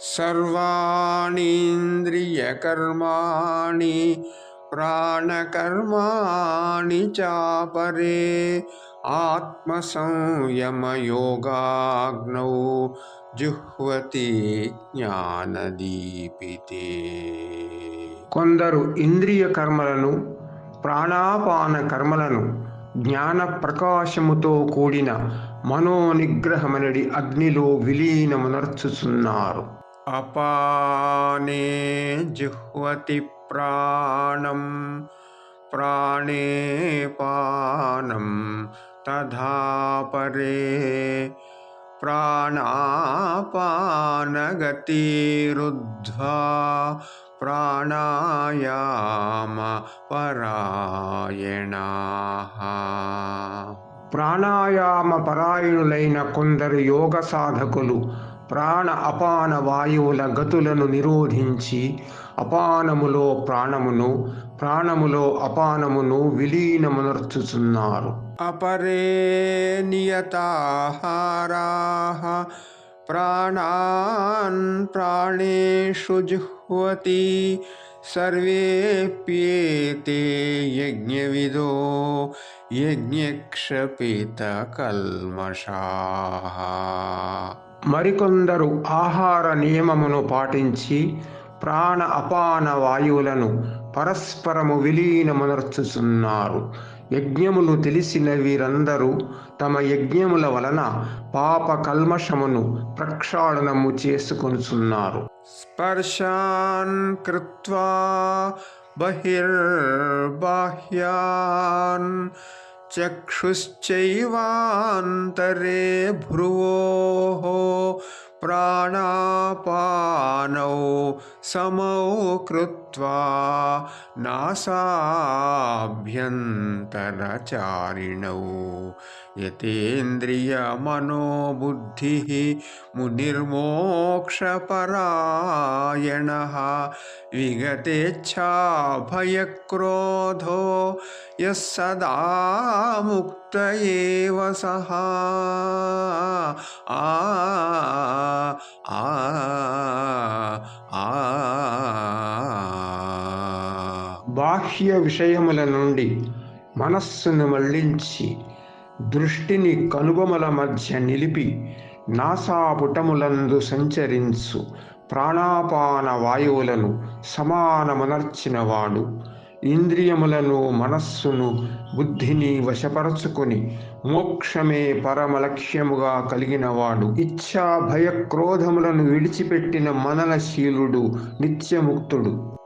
సర్వాణీంద్రియకర్మాణి ప్రాణకర్మాణి చాపరే ఆత్మసంయమయోగాగ్నౌ జుహ్వతి జ్ఞానదీపితే కొందరు ఇంద్రియ కర్మలను ప్రాణాపాన కర్మలను జ్ఞాన ప్రకాశముతో కూడిన మనోనిగ్రహమనడి అగ్నిలో విలీనమునర్చుచున్నారు. అపానే జుహ్వతి ప్రాణం ప్రాణే పానం తథా పరే ప్రాణాపానగతిరుద్ధ్వా ప్రాణాయామ పరాయణాః. ప్రాణాయామ పరాయణులైన కొందరు యోగ సాధకులు ప్రాణ అపాన వాయువుల గతులను నిరోధించి అపానములో ప్రాణమును ప్రాణములో అపానమును విలీనమునర్చుచున్నారు. అపరే నియతాహారా ప్రాణాన్ ప్రాణేషు జుహ్వతి సర్వేప్యేతే యజ్ఞవిదో యజ్ఞక్షపిత కల్మషా మరికొందరు ఆహార నియమమును పాటించి ప్రాణ అపాన వాయువులను పరస్పరము విలీనమునర్చుచున్నారు. యజ్ఞములు తెలిసిన వీరందరూ తమ యజ్ఞముల వలన పాప కల్మషమును ప్రక్షాళనము చేసుకొనుచున్నారు. స్పర్శాన్ కృత్వా బహిర్బాహ్యాన్ चक्षुश्चैवान्तरे भ्रुवोः प्राणापानौ समौ कृत्वा नासाभ्यन्तरचारिणौ यतेन्द्रियमनोबुद्धिः मुनिर्मोक्षपरायणः। विगतेच्छाभयक्रोधो यः सदा मुक्त एव सः। आ आ। బాహ్య విషయముల నుండి మనస్సును మళ్ళించి దృష్టిని కనుబొమల మధ్య నిలిపి నాసాపుటములందు సంచరించు ప్రాణాపాన వాయువులను సమానమునర్చినవాడు. ఇంద్రియములను మనస్సును బుద్ధిని వశపరచుకుని మోక్షమే పరమ లక్ష్యముగా కలిగినవాడు. ఇచ్ఛా భయ క్రోధములను విడిచిపెట్టిన మననశీలుడు నిత్యముక్తుడు.